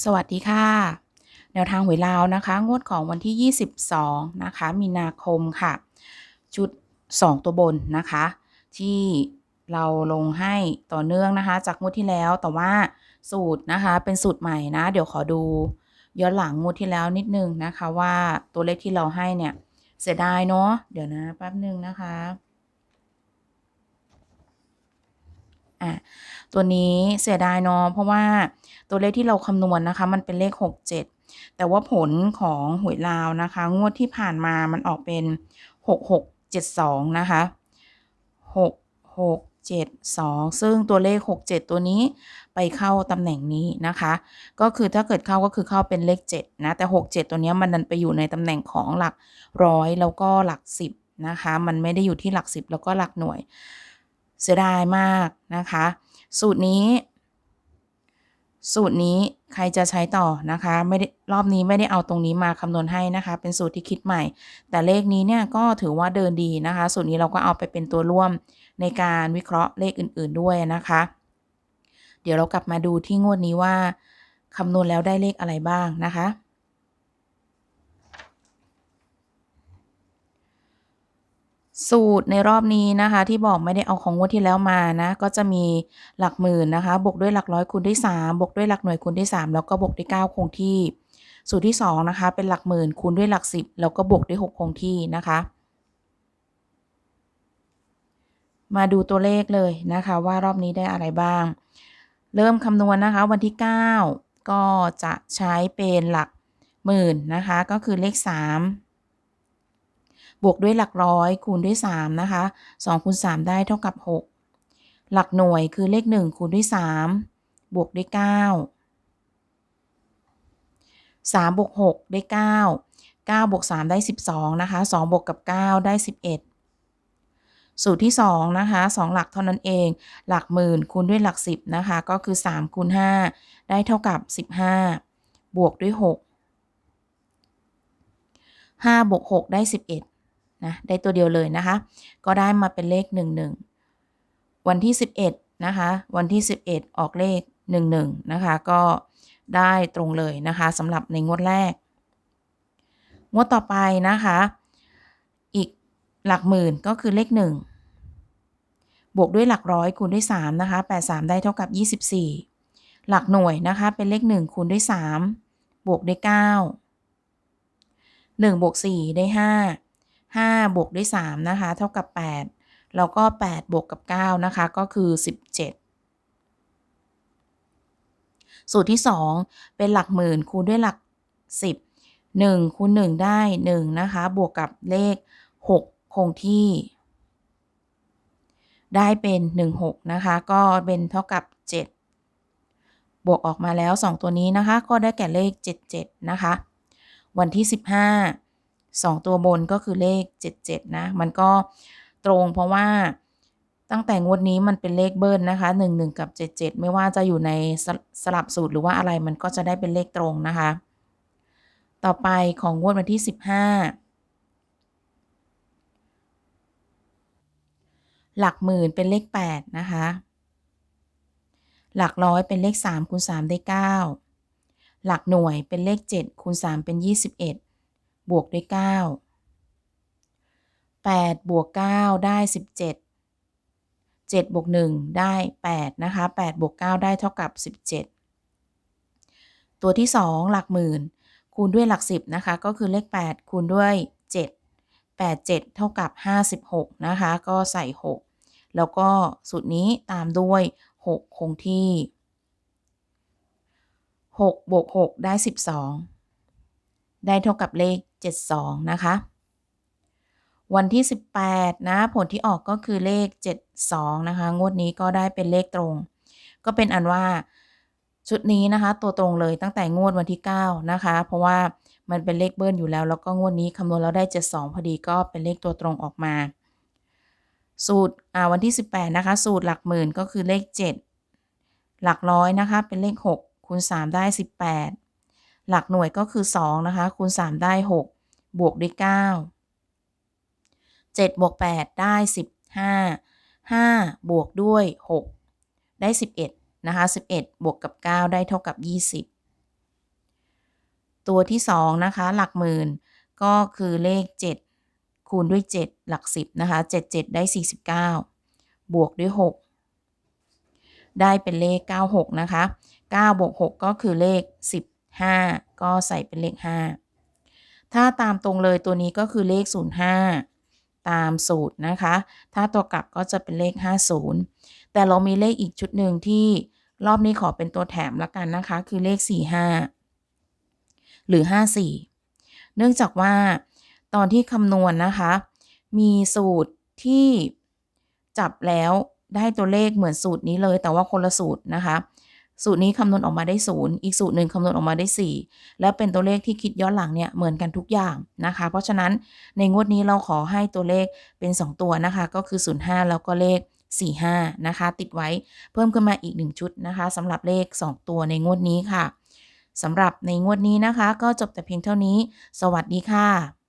สวัสดีค่ะ แนวทางหวยลาวนะคะ งวดของวันที่ 22 นะคะ มีนาคมค่ะ ชุด 2 ตัวบนนะคะ ที่เราลงให้ต่อเนื่องนะคะ จากงวดที่แล้วแต่ว่าสูตรนะคะเป็นสูตรใหม่นะ เดี๋ยวขอดูย้อนหลังงวดที่แล้วนิดนึงนะคะว่าตัวเลขที่เราให้เนี่ยเสียดายเนาะเดี๋ยวนะแป๊บนึงนะคะ อะตัวนี้เสียดายเนาะเพราะว่าตัวเลขที่เราคำนวณนะคะ มันเป็นเลข 6 7 แต่ว่าผลของหวยลาวนะคะ งวดที่ผ่านมามันออกเป็น 6 6 7 2 นะคะ 6 6 7 2 ซึ่งตัวเลข 6 7 ตัวนี้ไปเข้าตำแหน่งนี้นะคะ ก็คือถ้าเกิดเข้าก็คือเข้าเป็นเลข 7 นะ แต่ 6 7 ตัวนี้มันดันไปอยู่ในตำแหน่งของหลักร้อยแล้วก็หลัก 10 นะคะ มันไม่ได้อยู่ที่หลัก 10 แล้วก็หลักหน่วย เสียดายมากนะคะ สูตรนี้ สูตรนี้ใครจะใช้ต่อนะคะ ไม่ได้รอบนี้ไม่ได้เอาตรงนี้มาคำนวณให้นะคะ เป็นสูตรที่คิดใหม่ แต่เลขนี้เนี่ยก็ถือว่าเดินดีนะคะ สูตรนี้เราก็เอาไปเป็นตัวร่วมในการวิเคราะห์เลขอื่น ๆด้วยนะคะ เดี๋ยวเรากลับมาดูที่งวดนี้ว่าคำนวณแล้วได้เลขอะไรบ้างนะคะ สูตรในรอบนี้นะคะ ที่บอกไม่ได้เอาของงวดที่แล้วมานะ ก็จะมีหลักหมื่นนะคะ บวกด้วยหลักร้อยคูณด้วย 3 บวกด้วยหลักหน่วยคูณด้วย 3 แล้วก็บวกด้วย 9 คงที่ สูตรที่ 2 นะคะ เป็นหลักหมื่นคูณด้วยหลัก 10 แล้วก็บวกด้วย 6 คงที่นะคะ มาดูตัวเลขเลยนะคะ ว่ารอบนี้ได้อะไรบ้าง เริ่มคำนวณนะคะ วันที่ 9 ก็จะใช้เป็นหลักหมื่นนะคะ ก็คือเลข 3 บวกด้วยหลักร้อยคูณด้วย 3 นะคะ2คูณ3ได้เท่ากับ 6 หลักหน่วยคือเลข 1 คูณด้วย 3 บวกด้วย 9 3บวก6ได้ 9 9บวก3ได้ 12 นะคะ 2 บวกกับ 9 ได้ 11 สูตรที่ 2 นะคะ 2 หลักเท่านั้นเอง หลักหมื่นคูณด้วยหลัก 10 นะคะ ก็คือ 3 คูณ 5 ได้เท่ากับ 15 บวกด้วย 6 5บวก6ได้ 11 นะได้ตัวเดียวเลยนะคะ ก็ได้มาเป็นเลข 11 วันที่ 11 นะคะ วันที่ 11 ออกเลข 11 นะคะ ก็ได้ตรงเลยนะคะสำหรับในงวดแรก งวดต่อไปนะคะ อีกหลักหมื่นก็คือเลข 1 บวกด้วยหลักร้อยคูณด้วย 3 นะคะ 83 ได้เท่ากับ 24 หลักหน่วยนะคะเป็นเลข 1 คูณด้วย 3 บวกด้วย 9 1บวก4ได้ 5 5 บวกด้วย 3 นะคะ เท่ากับ 8 แล้วก็ 8 บวกกับ 9 นะคะ ก็คือ 17 สูตรที่ 2 เป็นหลักหมื่นคูณด้วยหลัก 10 1คูณ1 ได้ 1 นะคะ บวกกับเลข 6 คงที่ ได้เป็น 16 นะคะ ก็เป็นเท่ากับ 7 บวกออกมาแล้ว 2 ตัวนี้นะคะ ก็ได้แก่เลข 77 นะคะ วันที่ 15 2 ตัวบนก็คือเลข 77 นะ มันก็ตรงเพราะว่าตั้งแต่งวดนี้มันเป็นเลขเบิ้ลนะคะ 11 กับ 77 ไม่ว่าจะอยู่ในสสลับสูตรหรือว่าอะไรมันก็จะได้เป็นเลขตรงนะคะ ต่อไปของงวดวันที่ 15หลักหมื่นเป็นเลข 8 นะคะ หลักร้อยเป็นเลข 3คูณ3ได้ 9 หลักหน่วยเป็นเลข 7คูณ3เป็น 21 บวกด้วย 9 8 บวก 9 ได้ 17 7บวก1ได้ 8 นะคะ 8 บวก 9 ได้เท่ากับ 17 ตัวที่ 2 หลักหมื่น คูณด้วยหลัก 10 นะคะ ก็คือเลข 8 คูณด้วย 7 8 7 เท่ากับ 56 นะคะ ก็ใส่ 6 แล้วก็สูตรนี้ตามด้วย 6 คงที่ 6 บวก 6 ได้ 12 ได้เท่ากับเลข 72 นะคะ วันที่ 18 นะ ผลที่ออกก็คือเลข 72 นะคะ งวดนี้ก็ได้เป็นเลขตรง ก็เป็นอันว่าชุดนี้นะคะ ตัวตรงเลยตั้งแต่งวดวันที่ 9 นะคะ เพราะว่ามันเป็นเลขเบิ้ลอยู่แล้ว แล้วก็งวดนี้คำนวณแล้วได้ 72 พอดีก็เป็นเลขตัวตรงออกมา สูตรอ่าวันที่ 18 นะคะ สูตรหลักหมื่นก็คือเลข 7 หลักร้อยนะคะ เป็นเลข 6 คูณ 3 ได้ 18 หลักหน่วยก็คือ 2 นะคะ คูณ 3 ได้6 บวกด้วย 9 7 บวก 8 ได้ 15 5 บวกด้วย 6 ได้ 11 นะคะ 11 บวกกับ 9 ได้เท่ากับ 20 ตัวที่สองนะคะ หลักหมื่นก็คือเลข 7 คูณด้วย 7 หลัก 10 นะคะ 7 7 ได้ 49 บวกด้วย 6 ได้เป็นเลข 96 นะคะ 9 บวก 6 ก็คือเลข 15 ก็ใส่เป็นเลข 5 ถ้าตามตรงเลยตัวนี้ก็คือเลข 05 ตามสูตรนะคะ ถ้าตัวกลับก็จะเป็นเลข 50 แต่เรามีเลขอีกชุดหนึ่งที่รอบนี้ขอเป็นตัวแถมละกันนะคะ คือเลข 45 หรือ 54 เนื่องจากว่าตอนที่คำนวณนนะคะ มีสูตรที่จับแล้วได้ตัวเลขเหมือนสูตรนี้เลย แต่ว่าคนละสูตรนะคะ สูตรนี้คำนวณออกมาได้ 0 อีกสูตรหนึ่งคำนวณออกมาได้ 4 และเป็นตัวเลขที่คิดย้อนหลังเนี่ยเหมือนกันทุกอย่างนะคะ เพราะฉะนั้นในงวดนี้เราขอให้ตัวเลขเป็น 2 ตัวนะคะ ก็คือ 05 แล้วก็เลข 45 นะคะ ติดไว้เพิ่มขึ้นมาอีก 1 ชุดนะคะสำหรับเลข 2 ตัวในงวดนี้ค่ะสำหรับในงวดนี้นะคะ ก็จบแต่เพียงเท่านี้ สวัสดีค่ะ